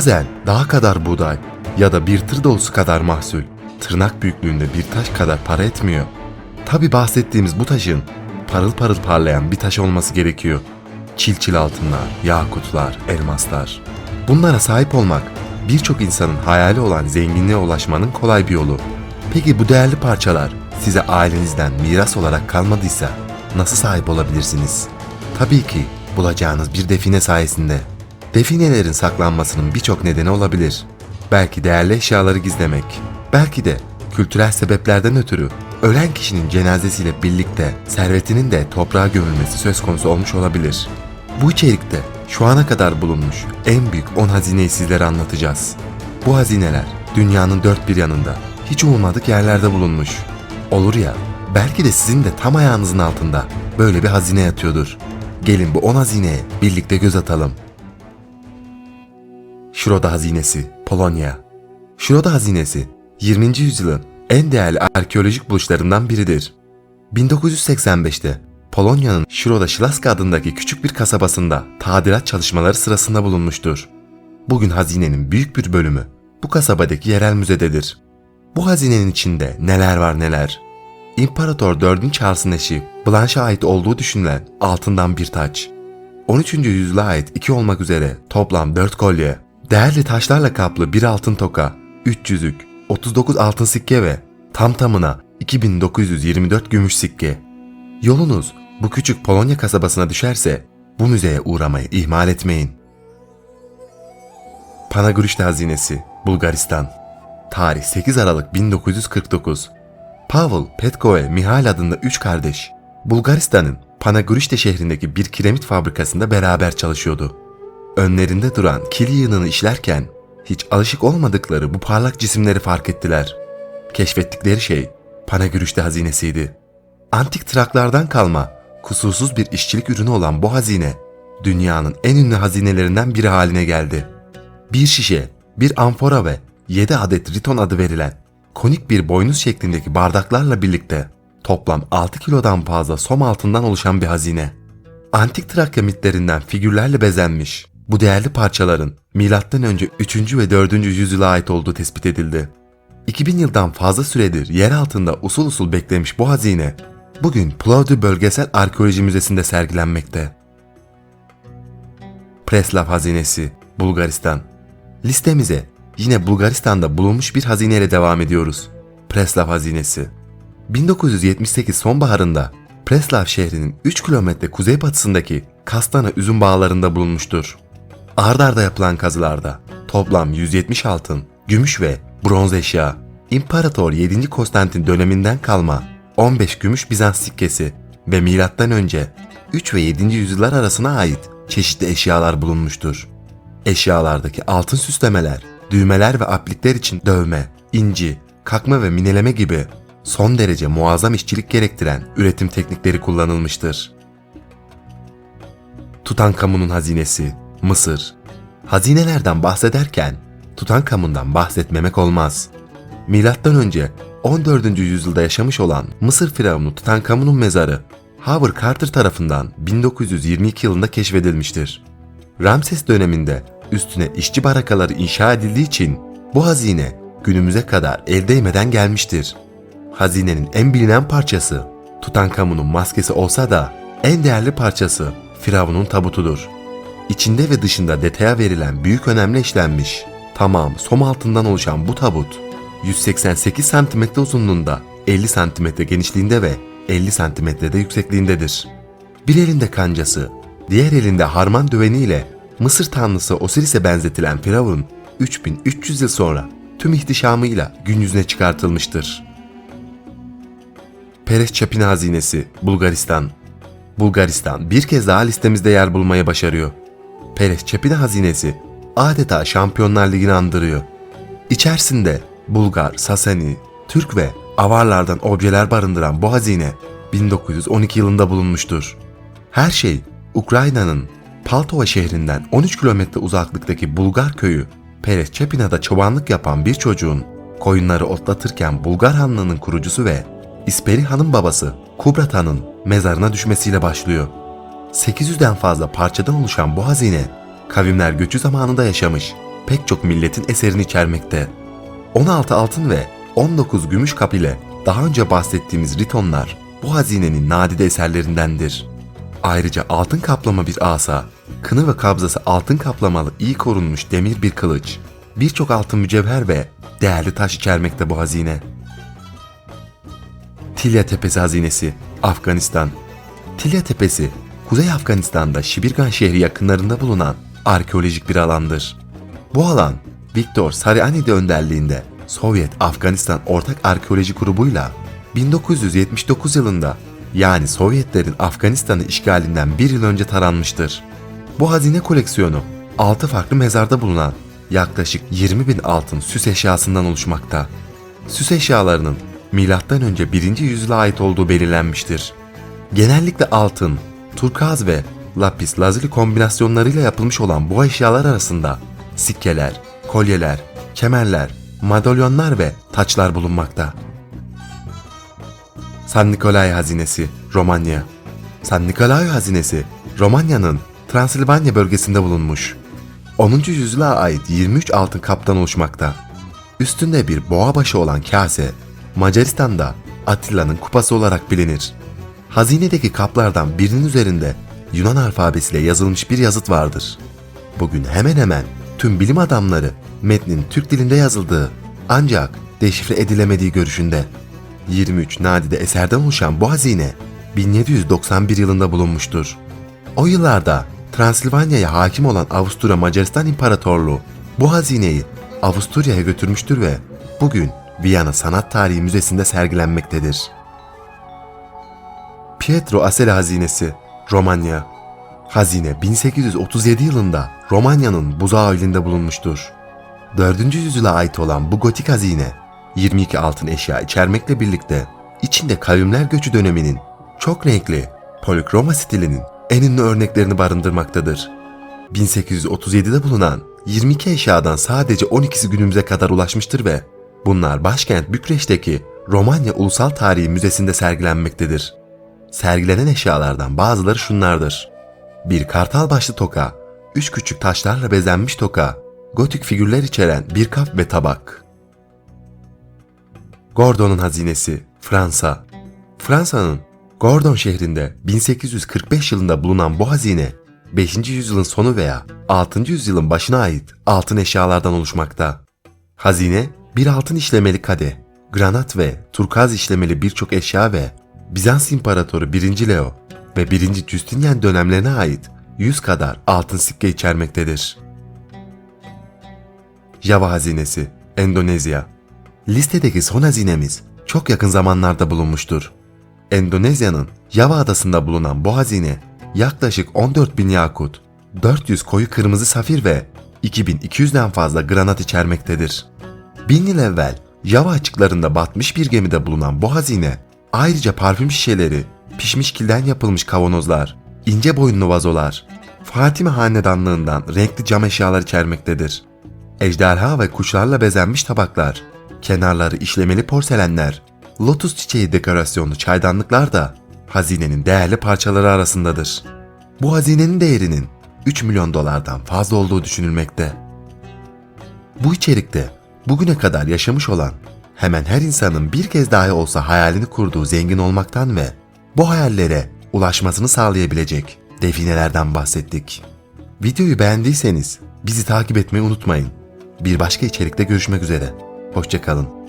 Bazen daha kadar buğday ya da bir tır dolusu kadar mahsul tırnak büyüklüğünde bir taş kadar para etmiyor. Tabi bahsettiğimiz bu taşın parıl parıl parlayan bir taş olması gerekiyor. Çil çil altınlar, yakutlar, elmaslar. Bunlara sahip olmak birçok insanın hayali olan zenginliğe ulaşmanın kolay bir yolu. Peki bu değerli parçalar size ailenizden miras olarak kalmadıysa nasıl sahip olabilirsiniz? Tabii ki bulacağınız bir define sayesinde. Definelerin saklanmasının birçok nedeni olabilir. Belki değerli eşyaları gizlemek, belki de kültürel sebeplerden ötürü ölen kişinin cenazesiyle birlikte servetinin de toprağa gömülmesi söz konusu olmuş olabilir. Bu içerikte şu ana kadar bulunmuş en büyük 10 hazineyi sizlere anlatacağız. Bu hazineler dünyanın dört bir yanında hiç umulmadık yerlerde bulunmuş. Olur ya, belki de sizin de tam ayağınızın altında böyle bir hazine yatıyordur. Gelin bu 10 hazineye birlikte göz atalım. Şuroda Hazinesi, Polonya. Şuroda Hazinesi, 20. yüzyılın en değerli arkeolojik buluşlarından biridir. 1985'te Polonya'nın Şuroda Şilaska adındaki küçük bir kasabasında tadilat çalışmaları sırasında bulunmuştur. Bugün hazinenin büyük bir bölümü bu kasabadaki yerel müzededir. Bu hazinenin içinde neler var neler. İmparator 4. Charles'ın eşi Blanche'a ait olduğu düşünülen altından bir taç. 13. yüzyıla ait iki olmak üzere toplam 4 kolye, değerli taşlarla kaplı bir altın toka, 3 yüzük, 39 altın sikke ve tam tamına 2924 gümüş sikke. Yolunuz bu küçük Polonya kasabasına düşerse bu müzeye uğramayı ihmal etmeyin. Panagurişte Hazinesi, Bulgaristan. Tarih 8 Aralık 1949. Pavel, Petko ve Mihail adında üç kardeş, Bulgaristan'ın Panagurişte şehrindeki bir kiremit fabrikasında beraber çalışıyordu. Önlerinde duran kili yığınını işlerken hiç alışık olmadıkları bu parlak cisimleri fark ettiler. Keşfettikleri şey Panagurişte hazinesiydi. Antik traklardan kalma, kusursuz bir işçilik ürünü olan bu hazine, dünyanın en ünlü hazinelerinden biri haline geldi. Bir şişe, bir amfora ve 7 adet riton adı verilen konik bir boynuz şeklindeki bardaklarla birlikte toplam 6 kilodan fazla som altından oluşan bir hazine. Antik Trakya mitlerinden figürlerle bezenmiş bu değerli parçaların M.Ö. 3. ve 4. yüzyıla ait olduğu tespit edildi. 2000 yıldan fazla süredir yer altında usul usul beklemiş bu hazine bugün Plovdiv Bölgesel Arkeoloji Müzesi'nde sergilenmekte. Preslav Hazinesi, Bulgaristan. Listemize yine Bulgaristan'da bulunmuş bir hazineyle devam ediyoruz. Preslav Hazinesi. 1978 sonbaharında Preslav şehrinin 3 kilometre kuzeybatısındaki Kastana üzüm bağlarında bulunmuştur. Ard arda yapılan kazılarda toplam 170 altın, gümüş ve bronz eşya, İmparator 7. Konstantin döneminden kalma 15 gümüş Bizans sikkesi ve milattan önce 3 ve 7. yüzyıllar arasına ait çeşitli eşyalar bulunmuştur. Eşyalardaki altın süslemeler, düğmeler ve aplikler için dövme, inci, kakma ve mineleme gibi son derece muazzam işçilik gerektiren üretim teknikleri kullanılmıştır. Tutankamun'un hazinesi, Mısır. Hazinelerden bahsederken Tutankamun'dan bahsetmemek olmaz. Milattan önce 14. yüzyılda yaşamış olan Mısır firavunu Tutankamun'un mezarı Howard Carter tarafından 1922 yılında keşfedilmiştir. Ramses döneminde üstüne işçi barakaları inşa edildiği için bu hazine günümüze kadar el değmeden gelmiştir. Hazinenin en bilinen parçası Tutankamun'un maskesi olsa da en değerli parçası Firavun'un tabutudur. İçinde ve dışında detaya verilen büyük önemli işlenmiş, tamam som altından oluşan bu tabut 188 cm uzunluğunda, 50 cm genişliğinde ve 50 cm'de yüksekliğindedir. Bir elinde kancası, diğer elinde harman döveniyle Mısır tanrısı Osiris'e benzetilen Firavun 3300 yıl sonra tüm ihtişamıyla gün yüzüne çıkartılmıştır. Peres Çapin Hazinesi, Bulgaristan. Bulgaristan bir kez daha listemizde yer bulmayı başarıyor. Peres Çapin Hazinesi adeta Şampiyonlar Ligi'ni andırıyor. İçerisinde Bulgar, Sasani, Türk ve Avarlardan objeler barındıran bu hazine 1912 yılında bulunmuştur. Her şey Ukrayna'nın Paltova şehrinden 13 kilometre uzaklıktaki Bulgar köyü Peres Çepina'da çobanlık yapan bir çocuğun koyunları otlatırken Bulgar Hanlığı'nın kurucusu ve İsperi Han'ın babası Kubrat Han'ın mezarına düşmesiyle başlıyor. 800'den fazla parçadan oluşan bu hazine kavimler göçü zamanında yaşamış pek çok milletin eserini içermekte. 16 altın ve 19 gümüş kap ile daha önce bahsettiğimiz ritonlar bu hazinenin nadide eserlerindendir. Ayrıca altın kaplama bir asa, kını ve kabzası altın kaplamalı iyi korunmuş demir bir kılıç, birçok altın mücevher ve değerli taş içermekte bu hazine. Tilya Tepesi Hazinesi, Afganistan. Tilya Tepesi, Kuzey Afganistan'da Şibirgan şehri yakınlarında bulunan arkeolojik bir alandır. Bu alan, Viktor Sarianide önderliğinde Sovyet Afganistan Ortak Arkeoloji Grubu'yla 1979 yılında yani Sovyetlerin Afganistan'ı işgalinden bir yıl önce taranmıştır. Bu hazine koleksiyonu 6 farklı mezarda bulunan yaklaşık 20 bin altın süs eşyasından oluşmakta. Süs eşyalarının önce 1. yüzyıla ait olduğu belirlenmiştir. Genellikle altın, turkaz ve lapis lazuli kombinasyonlarıyla yapılmış olan bu eşyalar arasında sikkeler, kolyeler, kemerler, madalyonlar ve taçlar bulunmakta. San Nikolay Hazinesi, Romanya San Nikolay Hazinesi, Romanya'nın Transilvanya bölgesinde bulunmuş. 10. yüzyıla ait 23 altın kaptan oluşmakta. Üstünde bir boğa başı olan kase, Macaristan'da Atilla'nın kupası olarak bilinir. Hazinedeki kaplardan birinin üzerinde Yunan alfabesiyle yazılmış bir yazıt vardır. Bugün hemen hemen tüm bilim adamları metnin Türk dilinde yazıldığı ancak deşifre edilemediği görüşünde. 23 nadide eserden oluşan bu hazine 1791 yılında bulunmuştur. O yıllarda Transilvanya'ya hakim olan Avusturya Macaristan İmparatorluğu bu hazineyi Avusturya'ya götürmüştür ve bugün Viyana Sanat Tarihi Müzesi'nde sergilenmektedir. Pietro Asela Hazinesi, Romanya Hazine 1837 yılında Romanya'nın buzağı ilinde bulunmuştur. 4. yüzyıla ait olan bu gotik hazine 22 altın eşya içermekle birlikte içinde kavimler göçü döneminin çok renkli polikroma stilinin en ünlü örneklerini barındırmaktadır. 1837'de bulunan 22 eşyadan sadece 12'si günümüze kadar ulaşmıştır ve bunlar başkent Bükreş'teki Romanya Ulusal Tarihi Müzesi'nde sergilenmektedir. Sergilenen eşyalardan bazıları şunlardır. Bir kartal başlı toka, üç küçük taşlarla bezenmiş toka, gotik figürler içeren bir kap ve tabak. Gordon'un hazinesi, Fransa. Fransa'nın Gordon şehrinde 1845 yılında bulunan bu hazine, 5. yüzyılın sonu veya 6. yüzyılın başına ait altın eşyalardan oluşmakta. Hazine, bir altın işlemeli kadeh, granat ve turkaz işlemeli birçok eşya ve Bizans İmparatoru 1. Leo ve 1. Justinian dönemlerine ait 100 kadar altın sikke içermektedir. Java Hazinesi, Endonezya Listedeki son hazinemiz çok yakın zamanlarda bulunmuştur. Endonezya'nın Java adasında bulunan bu hazine yaklaşık 14 bin yakut, 400 koyu kırmızı safir ve 2200'den fazla granat içermektedir. Bin yıl evvel Java açıklarında batmış bir gemide bulunan bu hazine ayrıca parfüm şişeleri, pişmiş kilden yapılmış kavanozlar, ince boyunlu vazolar, Fatime Hanedanlığından renkli cam eşyalar içermektedir. Ejderha ve kuşlarla bezenmiş tabaklar, kenarları işlemeli porselenler, lotus çiçeği dekorasyonlu çaydanlıklar da hazinenin değerli parçaları arasındadır. Bu hazinenin değerinin 3 milyon dolardan fazla olduğu düşünülmekte. Bu içerikte bugüne kadar yaşamış olan hemen her insanın bir kez dahi olsa hayalini kurduğu zengin olmaktan ve bu hayallere ulaşmasını sağlayabilecek definelerden bahsettik. Videoyu beğendiyseniz bizi takip etmeyi unutmayın. Bir başka içerikte görüşmek üzere. Hoşçakalın.